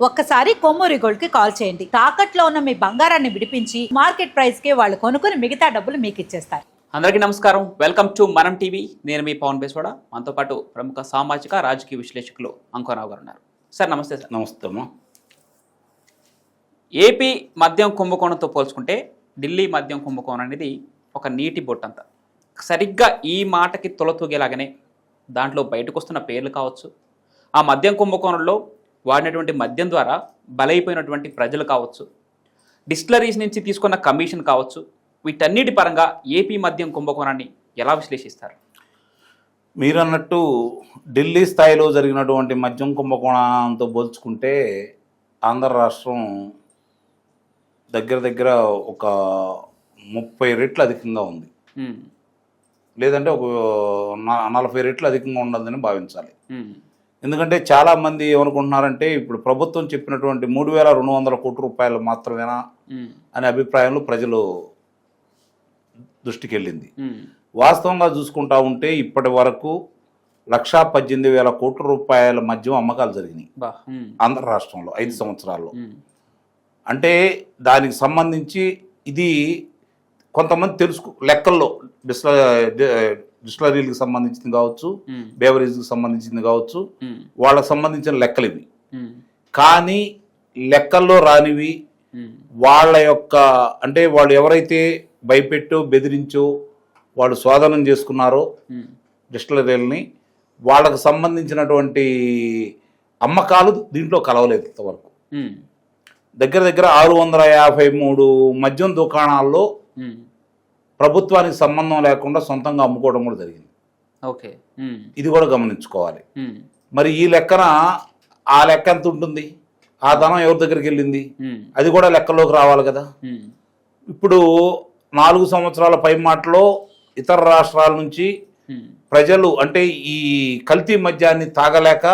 ఒక్కసారి కొమ్మూరి గోల్డ్కి కాల్ చేయండి. తాకట్లో ఉన్న మీ బంగారాన్ని విడిపించి మార్కెట్ ప్రైస్కి వాళ్ళు కొనుక్కుని మిగతా డబ్బులు మీకు ఇచ్చేస్తారు. అందరికీ నమస్కారం. Welcome to Manam TV. నేను మీ పవన్ బేస్వాడ. మనతో పాటు ప్రముఖ సామాజిక రాజకీయ విశ్లేషకులు అంకోరావు గారు ఉన్నారు. సార్ నమస్తే సార్. నమస్తే ఏపీ మద్యం కుంభకోణంతో పోల్చుకుంటే ఢిల్లీ మద్యం కుంభకోణం అనేది ఒక నీటి బొట్టంత. సరిగ్గా ఈ మాటకి తొలతూగేలాగానే దాంట్లో బయటకు వస్తున్న పేర్లు కావచ్చు. ఆ మద్యం కుంభకోణంలో వాడినటువంటి మద్యం ద్వారా బలైపోయినటువంటి ప్రజలు కావచ్చు డిస్టిలరీస్ నుంచి తీసుకున్న కమిషన్ కావచ్చు వీటన్నిటి పరంగా ఏపీ మద్యం కుంభకోణాన్ని ఎలా విశ్లేషిస్తారు? మీరు అన్నట్టు ఢిల్లీ స్థాయిలో జరిగినటువంటి మద్యం కుంభకోణంతో పోల్చుకుంటే ఆంధ్ర రాష్ట్రం దగ్గర దగ్గర ఒక ముప్పై రెట్లు అధికంగా ఉంది. లేదంటే ఒక నలభై రెట్లు అధికంగా ఉండదని భావించాలి. ఎందుకంటే చాలామంది ఏమనుకుంటున్నారంటే ఇప్పుడు ప్రభుత్వం చెప్పినటువంటి మూడు వేల రెండు వందల కోట్ల రూపాయలు మాత్రమేనా అనే అభిప్రాయంలో ప్రజలు దృష్టికి వెళ్ళింది వాస్తవంగా చూసుకుంటా ఉంటే ఇప్పటి వరకు లక్షా పద్దెనిమిది వేల కోట్ల రూపాయల మద్యం అమ్మకాలు జరిగినాయి. ఆంధ్ర రాష్ట్రంలో ఐదు సంవత్సరాల్లో. అంటే దానికి సంబంధించి ఇది కొంతమంది తెలుసుకు లెక్కల్లో డిస్ల డిస్టిలరీలకు సంబంధించింది కావచ్చు బేవరేజ్కి సంబంధించింది కావచ్చు వాళ్ళకి సంబంధించిన లెక్కలు ఇవి. కానీ లెక్కల్లో రానివి వాళ్ళ యొక్క అంటే వాళ్ళు ఎవరైతే భయపెట్టో బెదిరించో వాళ్ళు స్వాధీనం చేసుకున్నారో డిస్టిలరీలని వాళ్ళకు సంబంధించినటువంటి అమ్మకాలు దీంట్లో కలవలేదు ఇంతవరకు. దగ్గర దగ్గర ఆరు వందల యాభై మూడు మద్యం దుకాణాల్లో ప్రభుత్వానికి సంబంధం లేకుండా సొంతంగా అమ్ముకోవడం కూడా జరిగింది. ఓకే. ఇది కూడా గమనించుకోవాలి. మరి ఈ లెక్కన ఆ లెక్క ఎంత ఉంటుంది? ఆ ధనం ఎవరి దగ్గరికి వెళ్ళింది? అది కూడా లెక్కలోకి రావాలి కదా. ఇప్పుడు నాలుగు సంవత్సరాల పై మాటలో ఇతర రాష్ట్రాల నుంచి ప్రజలు అంటే ఈ కల్తీ మద్యాన్ని తాగలేక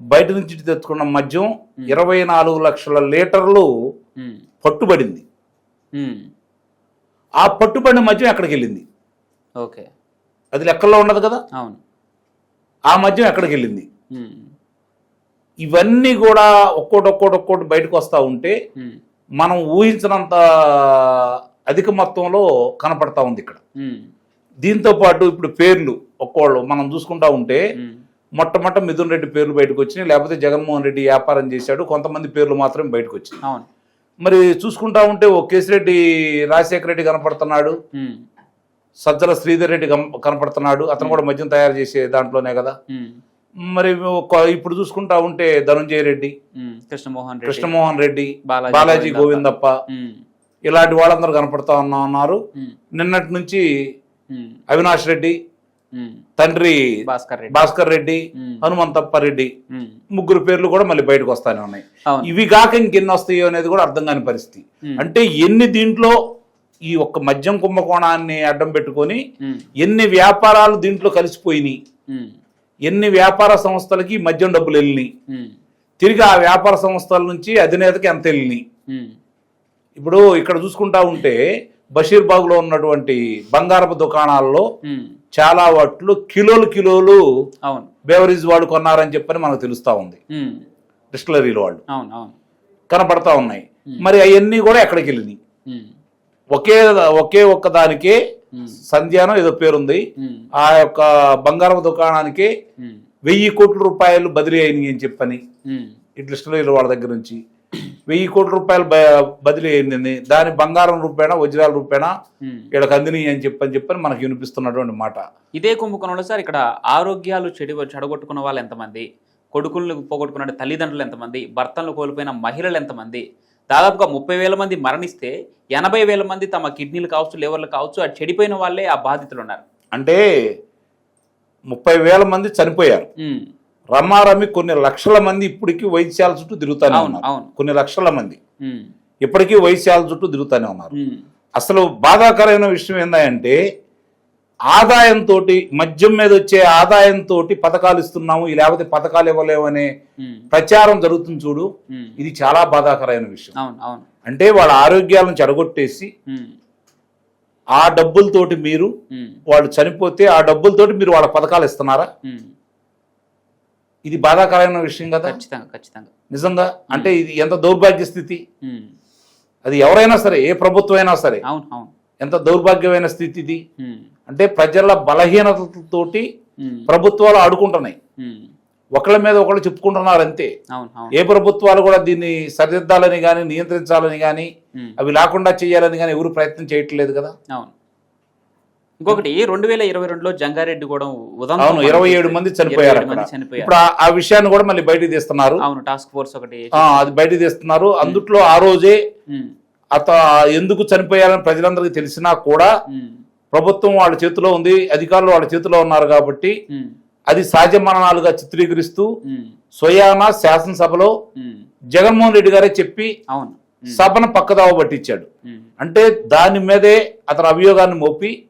బయట నుంచి తెచ్చుకున్న మద్యం ఇరవై నాలుగు లక్షల లీటర్లు పట్టుబడింది. ఆ పట్టుబడిన మద్యం ఎక్కడికి వెళ్ళింది? ఓకే. అది లెక్కల్లో ఉండదు కదా? అవును. ఆ మద్యం ఎక్కడికి వెళ్ళింది? ఇవన్నీ కూడా ఒక్కోటి ఒక్కోటి ఒక్కోటి బయటకు వస్తూ ఉంటే మనం ఊహించినంత అధిక మొత్తంలో కనపడతా ఉంది ఇక్కడ. దీంతో పాటు ఇప్పుడు పేర్లు ఒక్కోళ్ళు మనం చూసుకుంటా ఉంటే ఉమ్, మొట్టమొదట మిథున్ రెడ్డి పేర్లు బయటకు వచ్చినాయి లేకపోతే జగన్మోహన్ రెడ్డి వ్యాపారం చేశాడు కొంతమంది పేర్లు మాత్రమే బయటకు వచ్చినాయి. అవును. మరి చూసుకుంటా ఉంటే ఓ కేసిరెడ్డి రాజశేఖర రెడ్డి కనపడుతున్నాడు. సజ్జల శ్రీధర్ రెడ్డి కనపడుతున్నాడు. అతను కూడా మద్యం తయారు చేసే దాంట్లోనే కదా. మరి ఇప్పుడు చూసుకుంటా ఉంటే ధనుంజయ రెడ్డి కృష్ణమోహన్ రెడ్డి కృష్ణమోహన్ రెడ్డి బాలాజీ గోవిందప్ప. ఇలాంటి వాళ్ళందరూ కనపడతా ఉన్నా ఉన్నారు. నిన్నటి నుంచి అవినాష్ రెడ్డి తండ్రి భాస్కర్ రెడ్డి. హనుమంతప్ప రెడ్డి ముగ్గురు పేర్లు కూడా మళ్ళీ బయటకు వస్తానే ఉన్నాయి. ఇవి కాక ఇంకెన్ని వస్తాయో అనేది కూడా అర్థం కాని పరిస్థితి. అంటే ఎన్ని దీంట్లో ఈ ఒక్క మద్యం కుంభకోణాన్ని అడ్డం పెట్టుకొని ఎన్ని వ్యాపారాలు దీంట్లో కలిసిపోయినాయి. ఎన్ని వ్యాపార సంస్థలకి మద్యం డబ్బులు వెళ్ళినాయి. తిరిగి ఆ వ్యాపార సంస్థల నుంచి అధినేతకి ఎంత వెళ్ళినాయి. ఇప్పుడు ఇక్కడ చూసుకుంటా ఉంటే బషీర్బాగ్లో ఉన్నటువంటి బంగారపు దుకాణాల్లో చాలా వాటిలో కిలోలు కిలోలు అవును. బేవరేజ్ వాళ్ళు కొన్నారని చెప్పని మనకు తెలుస్తా ఉంది. డిస్టిలరీల వాళ్ళు. కనపడతా ఉన్నాయి. మరి అవన్నీ కూడా ఎక్కడికి వెళ్ళినాయి? ఒకే ఒకే ఒక్క దానికే సంధ్యానం ఏదో పేరుంది. ఆ యొక్క బంగారపు దుకాణానికి వెయ్యి కోట్ల రూపాయలు బదిలీ అయినాయి అని చెప్పని ఈ డిస్టిలరీల వాళ్ళ దగ్గర నుంచి. వెయ్యి కోట్ల రూపాయలు బదిలీ అయింది దాని బంగారం రూపేణ వజ్రాల ఉమ్. వీళ్ళకి అందినాయి అని చెప్పని చెప్పని మనకు వినిపిస్తున్నటువంటి మాట. ఇదే కుంభకోణంలో సార్ ఇక్కడ ఆరోగ్యాలు చెడి చెడగొట్టుకున్న వాళ్ళు ఎంతమంది? కొడుకులను పోగొట్టుకున్న తల్లిదండ్రులు ఎంతమంది? భర్తలను కోల్పోయిన మహిళలు ఎంతమంది? దాదాపుగా ముప్పై వేల మంది మరణిస్తే ఎనభై వేల మంది తమ కిడ్నీలు కావచ్చు లివర్లు కావచ్చు ఆ చెడిపోయిన వాళ్ళే ఆ బాధితులు ఉన్నారు అంటే ముప్పై వేల మంది చనిపోయారు. రమారమి కొన్ని లక్షల మంది ఇప్పటికీ వైద్యాల చుట్టూ తిరుగుతానే ఉన్నారు. కొన్ని లక్షల మంది. ఇప్పటికీ వైద్యాల చుట్టూ తిరుగుతానే ఉన్నారు. అసలు బాధాకరమైన విషయం ఏంటంటే ఆదాయంతో మద్యం మీద వచ్చే ఆదాయంతో పథకాలు ఇస్తున్నాము ఈ లేకపోతే పథకాలు ఇవ్వలేము అనే ఉమ్, ప్రచారం జరుగుతుంది చూడు. ఇది చాలా బాధాకరమైన విషయం. అంటే వాళ్ళ ఆరోగ్యాలను చెడగొట్టేసి ఆ డబ్బులతోటి మీరు వాళ్ళు చనిపోతే ఆ డబ్బులతోటి మీరు వాళ్ళ పథకాలు ఇస్తున్నారా. ఇది బాధాకరమైన విషయం కదా? ఖచ్చితంగా ఖచ్చితంగా. నిజంగా? అంటే ఇది ఎంత దౌర్భాగ్య స్థితి. అది ఎవరైనా సరే ఏ ప్రభుత్వం అయినా సరే అవును అవును. ఎంత దౌర్భాగ్యమైన స్థితి ఇది. అంటే ప్రజల బలహీనతతోటి. ప్రభుత్వాలు ఆడుకుంటున్నాయి. ఒకళ్ళ మీద ఒకళ్ళు చెప్పుకుంటున్నారు అంతే ఏ ప్రభుత్వాలు కూడా దీన్ని సరిదిద్దాలని కానీ నియంత్రించాలని కానీ. అవి లేకుండా చేయాలని కానీ ఎవరు ప్రయత్నం చేయట్లేదు కదా? అవును. ఇంకొకటి రెండు వేల ఇరవై రెండులో జంగారెడ్డి కూడా అవును ఇరవై ఏడు మంది చనిపోయారు ఇప్పుడు ఆ- విషయాన్ని కూడా మళ్ళీ బయటకు తీస్తున్నారు అవును టాస్క్ ఫోర్స్ ఒకటి అది బయటకు తీస్తున్నారు అందుట్లో ఆ రోజే. అత ఎందుకు చనిపోయారని ప్రజలందరికీ తెలిసినా కూడా. ప్రభుత్వం వాళ్ళ చేతిలో ఉంది అధికారులు వాళ్ళ చేతిలో ఉన్నారు కాబట్టి. అది సహజ మరణాలుగా చిత్రీకరిస్తూ. స్వయాన శాసనసభలో. జగన్మోహన్ రెడ్డి గారే చెప్పి అవును. సభను పక్కదావ పట్టించాడు. అంటే దాని మీదే అతని అభియోగాన్ని మోపి.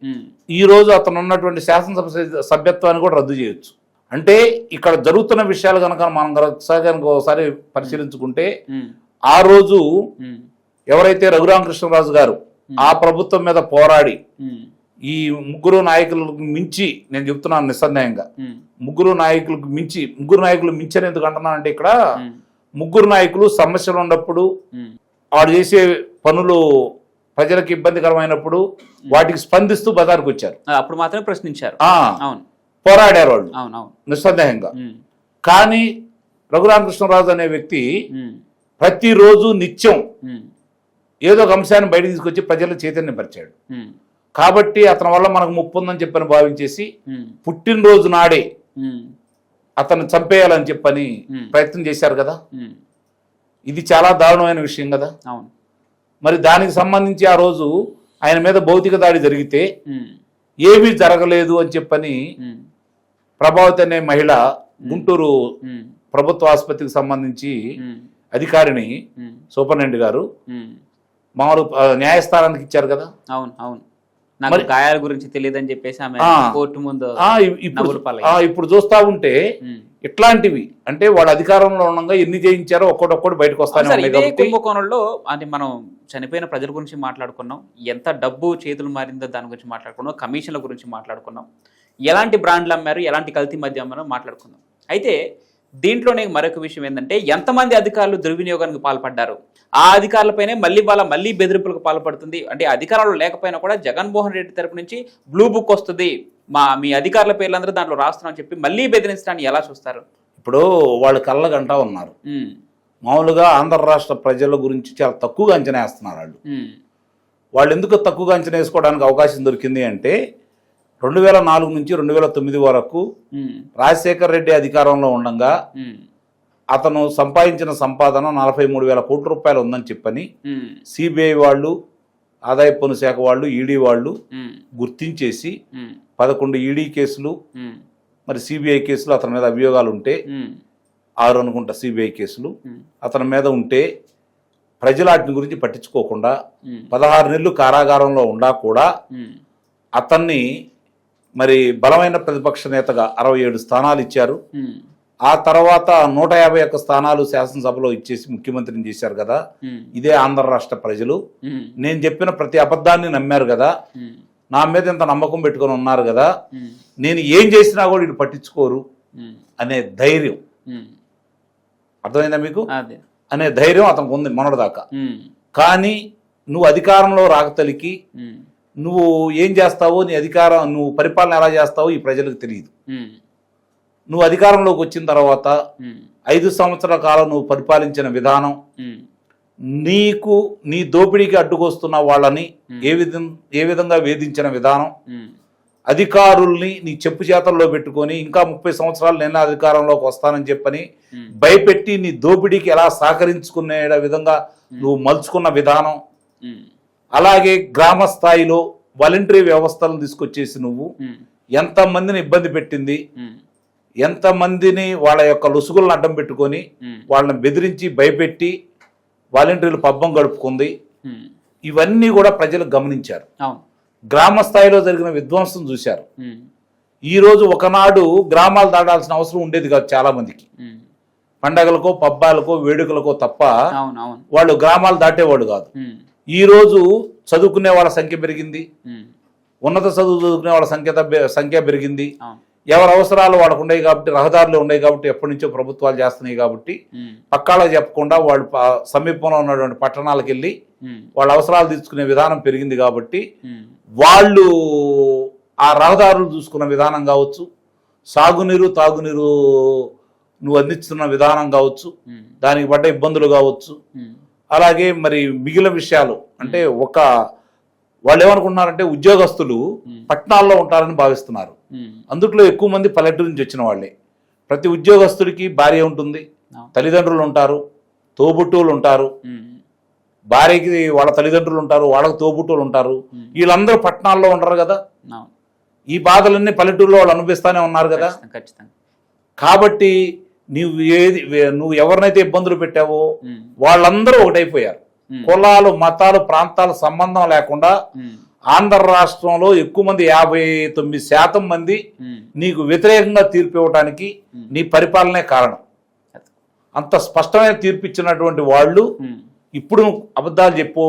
ఈ రోజు అతను ఉన్నటువంటి శాసనసభ సభ్య- సభ్యత్వాన్ని కూడా రద్దు చేయొచ్చు అంటే ఇక్కడ జరుగుతున్న విషయాలు కనుక మనం ఒకసారి కనుక ఒకసారి పరిశీలించుకుంటే. ఆ రోజు. ఎవరైతే రఘురామకృష్ణరాజు గారు ఆ ప్రభుత్వం మీద పోరాడి. ఈ ముగ్గురు నాయకులకు మించి నేను చెప్తున్నాను నిస్సందేహంగా. ముగ్గురు నాయకులకు మించి ముగ్గురు నాయకులు మించని ఎందుకు అంటున్నానంటే ఇక్కడ. ముగ్గురు నాయకులు సమస్యలు ఉన్నప్పుడు. వాడు చేసే పనులు ప్రజలకు ఇబ్బందికరమైనప్పుడు వాటికి స్పందిస్తూ బజార్కు వచ్చారు అప్పుడు మాత్రమే ప్రశ్నించారు పోరాడారు వాళ్ళు నిస్సందేహంగా. కానీ రఘురామకృష్ణరాజు అనే వ్యక్తి. ప్రతిరోజు నిత్యం. ఏదో ఒక అంశాన్ని బయటకు తీసుకొచ్చి ప్రజలు చైతన్యపరిచాడు. కాబట్టి అతని వల్ల మనకు ముప్పు ఉందని చెప్పని భావించేసి. పుట్టినరోజు నాడే ఉమ్. అతన్ని చంపేయాలని చెప్పని. ప్రయత్నం చేశారు కదా. ఇది చాలా దారుణమైన విషయం కదా అవును మరి దానికి సంబంధించి ఆ రోజు ఆయన మీద భౌతిక దాడి జరిగితే. ఏమీ జరగలేదు అని చెప్పని. ప్రభావతి అనే మహిళ గుంటూరు. ప్రభుత్వ ఆసుపత్రికి సంబంధించి. అధికారిని. సూపరింటెండెంట్ గారు. మామూలు న్యాయస్థానానికి ఇచ్చారు కదా అవును అవును నాకు గాయాల గురించి తెలియదని చెప్పేసి ఆమె. కోర్టు ముందు ఇప్పుడు చూస్తా ఉంటే. ఇట్లాంటివి అంటే వాడు అధికారంలో ఉండగా ఎన్ని చేయించారో ఒక్కొక్కటి బయటకు వస్తానే కుంభకోణంలో అది మనం చనిపోయిన ప్రజల గురించి మాట్లాడుకున్నాం ఎంత డబ్బు చేతులు మారిందో దాని గురించి మాట్లాడుకున్నాం కమిషన్ల గురించి మాట్లాడుకున్నాం ఎలాంటి బ్రాండ్లు అమ్మారు ఎలాంటి కల్తీ మధ్య అమ్మారో మాట్లాడుకుందాం అయితే దీంట్లోనే మరొక విషయం ఏంటంటే ఎంతమంది అధికారులు దుర్వినియోగానికి పాల్పడ్డారు? ఆ అధికారులపైనే మళ్ళీ వాళ్ళ మళ్ళీ బెదిరింపులకు పాల్పడుతుంది. అంటే అధికారాలు లేకపోయినా కూడా జగన్మోహన్ రెడ్డి తరపు నుంచి బ్లూ బుక్ వస్తుంది. మా మీ అధికారుల పేర్లందరూ దాంట్లో రాస్తున్నామని చెప్పి మళ్ళీ బెదిరించడాన్ని ఎలా చూస్తారు? ఇప్పుడు వాళ్ళు కళ్ళగంటా ఉన్నారు. మామూలుగా ఆంధ్ర రాష్ట్ర ప్రజల గురించి చాలా తక్కువగా అంచనా వేస్తున్నారు వాళ్ళు. వాళ్ళు ఎందుకు తక్కువగా అంచనా వేసుకోవడానికి అవకాశం దొరికింది అంటే రెండు వేల నాలుగు నుంచి రెండు వేల తొమ్మిది వరకు రాజశేఖర్ రెడ్డి అధికారంలో ఉండగా అతను సంపాదించిన సంపాదన నలభై మూడు వేల కోట్ల రూపాయలు ఉందని చెప్పని సిబిఐ వాళ్ళు ఆదాయ పన్ను శాఖ వాళ్ళు ఈడీ వాళ్ళు గుర్తించేసి పదకొండు ఈడీ కేసులు మరి సిబిఐ కేసులు అతని మీద అభియోగాలు ఉంటే ఆరు అనుకుంటా సిబిఐ కేసులు. అతని మీద ఉంటే ప్రజలు వాటిని గురించి పట్టించుకోకుండా పదహారు నెలలు కారాగారంలో ఉండా కూడా అతన్ని మరి బలమైన ప్రతిపక్ష నేతగా అరవై ఏడు స్థానాలు ఇచ్చారు. ఆ తర్వాత నూట యాభై ఒక్క స్థానాలు శాసనసభలో ఇచ్చేసి ముఖ్యమంత్రిని చేశారు కదా. ఇదే ఆంధ్ర రాష్ట్ర ప్రజలు. నేను చెప్పిన ప్రతి అబద్ధాన్ని నమ్మారు కదా. నా మీద ఇంత నమ్మకం పెట్టుకొని ఉన్నారు కదా. నేను ఏం చేసినా కూడా వీళ్ళు పట్టించుకోరు అనే ధైర్యం. అర్థమైందా మీకు? అనే ధైర్యం అతనికి ఉంది మొన్నటిదాకా. కానీ నువ్వు అధికారంలో రాకతలికి ఉమ్, నువ్వు ఏం చేస్తావో నీ అధికారం నువ్వు పరిపాలన ఎలా చేస్తావో ఈ ప్రజలకు తెలియదు. నువ్వు అధికారంలోకి వచ్చిన తర్వాత ఐదు సంవత్సరాల కాలం నువ్వు పరిపాలించిన విధానం నీకు నీ దోపిడీకి అడ్డుకొస్తున్న వాళ్ళని ఏ విధం ఏ విధంగా వేధించిన విధానం అధికారుల్ని నీ చెప్పు చేతల్లో పెట్టుకొని ఇంకా ముప్పై సంవత్సరాలు నేను అధికారంలోకి వస్తానని చెప్పని భయపెట్టి నీ దోపిడీకి ఎలా సహకరించుకునే విధంగా నువ్వు మలుచుకున్న విధానం అలాగే గ్రామ స్థాయిలో వాలంటరీ వ్యవస్థలను తీసుకొచ్చేసి నువ్వు ఎంతమందిని ఇబ్బంది పెట్టింది ఎంతమందిని వాళ్ళ యొక్క లొసుగులను అడ్డం పెట్టుకొని వాళ్ళని బెదిరించి భయపెట్టి వాలంటీర్లు పబ్బం గడుపుకుంది. ఇవన్నీ కూడా ప్రజలు గమనించారు. గ్రామ స్థాయిలో జరిగిన విధ్వంసం చూశారు. ఈ రోజు ఒకనాడు గ్రామాలు దాటాల్సిన అవసరం ఉండేది కాదు చాలా మందికి పండగలకో పబ్బాలకో వేడుకలకో తప్ప వాళ్ళు గ్రామాలు దాటేవాడు కాదు. ఉమ్, ఈ రోజు చదువుకునే వాళ్ళ సంఖ్య పెరిగింది. ఉన్నత చదువు చదువుకునే వాళ్ళ సంఖ్య సంఖ్య పెరిగింది. ఎవరి అవసరాలు వాళ్ళకు ఉన్నాయి కాబట్టి రహదారులు ఉన్నాయి కాబట్టి ఎప్పటి నుంచో ప్రభుత్వాలు చేస్తున్నాయి కాబట్టి పక్కాలో చెప్పకుండా వాళ్ళు సమీపంలో ఉన్నటువంటి పట్టణాలకు వెళ్ళి వాళ్ళ అవసరాలు తీసుకునే విధానం పెరిగింది కాబట్టి వాళ్ళు ఆ రహదారులు చూసుకున్న విధానం కావచ్చు సాగునీరు తాగునీరు నువ్వు అందిస్తున్న విధానం కావచ్చు దానికి పడ్డ ఇబ్బందులు కావచ్చు అలాగే మరి మిగిలిన విషయాలు అంటే ఒక వాళ్ళు ఏమనుకుంటున్నారంటే ఉద్యోగస్తులు పట్టణాల్లో ఉంటారని భావిస్తున్నారు. అందుట్లో ఎక్కువ మంది పల్లెటూరు నుంచి వచ్చిన వాళ్ళే. ప్రతి ఉద్యోగస్తుడికి భార్య ఉంటుంది. తల్లిదండ్రులు ఉంటారు తోబుట్టువులు ఉంటారు. భార్యకి వాళ్ళ తల్లిదండ్రులు ఉంటారు వాళ్ళకి తోబుట్టువులు ఉంటారు. వీళ్ళందరూ పట్టణాల్లో ఉంటారు కదా. ఈ బాధలన్నీ పల్లెటూరులో వాళ్ళు అనుభవిస్తానే ఉన్నారు కదా. కాబట్టి నీవు ఏది నువ్వు ఎవరినైతే ఇబ్బందులు పెట్టావో వాళ్ళందరూ ఒకటైపోయారు. కులాలు మతాలు ప్రాంతాల సంబంధం లేకుండా ఆంధ్ర రాష్ట్రంలో ఎక్కువ మంది యాభై తొమ్మిది శాతం మంది నీకు వ్యతిరేకంగా తీర్పు ఇవ్వడానికి నీ పరిపాలనే కారణం. అంత స్పష్టమైన తీర్పు ఇచ్చినటువంటి వాళ్ళు ఇప్పుడు నువ్వు అబద్ధాలు చెప్పు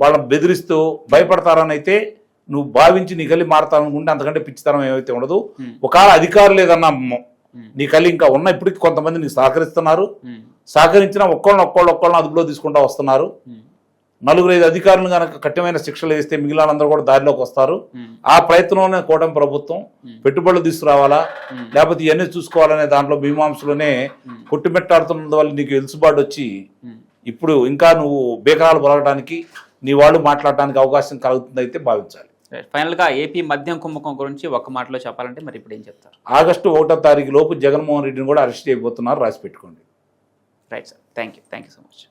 వాళ్ళని బెదిరిస్తూ భయపడతారని అయితే నువ్వు భావించి నీ కలి మారతాలనుకుంటే అంతకంటే పిచ్చితనం ఏమైతే ఉండదు. ఒకవేళ అధికారులు ఏదన్నా నీ కలి ఇంకా ఉన్న ఇప్పటికి కొంతమంది నీకు సహకరిస్తున్నారు. సహకరించిన ఒక్కళ్ళని ఒక్కళ్ళు ఒక్కళ్ళని అదుపులో తీసుకుంటా వస్తున్నారు. నలుగురు ఐదు అధికారులు కనుక కఠినమైన శిక్షలు వేస్తే మిగిలిన అందరూ కూడా దారిలోకి వస్తారు. ఆ ప్రయత్నంలోనే కూటమి ప్రభుత్వం. పెట్టుబడులు తీసుకురావాలా. లేకపోతే ఇవన్నీ చూసుకోవాలనే దాంట్లో మీమాంసలోనే కొట్టుమెట్టాడుతున్నందు వల్ల నీకు ఎలుసుబాటు వచ్చి. ఇప్పుడు ఇంకా నువ్వు బేకరాలు పొలగడానికి నీ వాళ్ళు మాట్లాడడానికి అవకాశం కలుగుతుంది అయితే భావించాలి. ఫైనల్గా ఏపీ మద్యం కుంభకోణం గురించి ఒక్క మాటలో చెప్పాలంటే మరి ఇప్పుడు ఏం చెప్తారు? ఆగస్టు ఒకటో తారీఖు లోపు జగన్మోహన్ రెడ్డిని కూడా అరెస్ట్ చేయబోతున్నారు రాసి పెట్టుకోండి. Right sir thank you thank you so much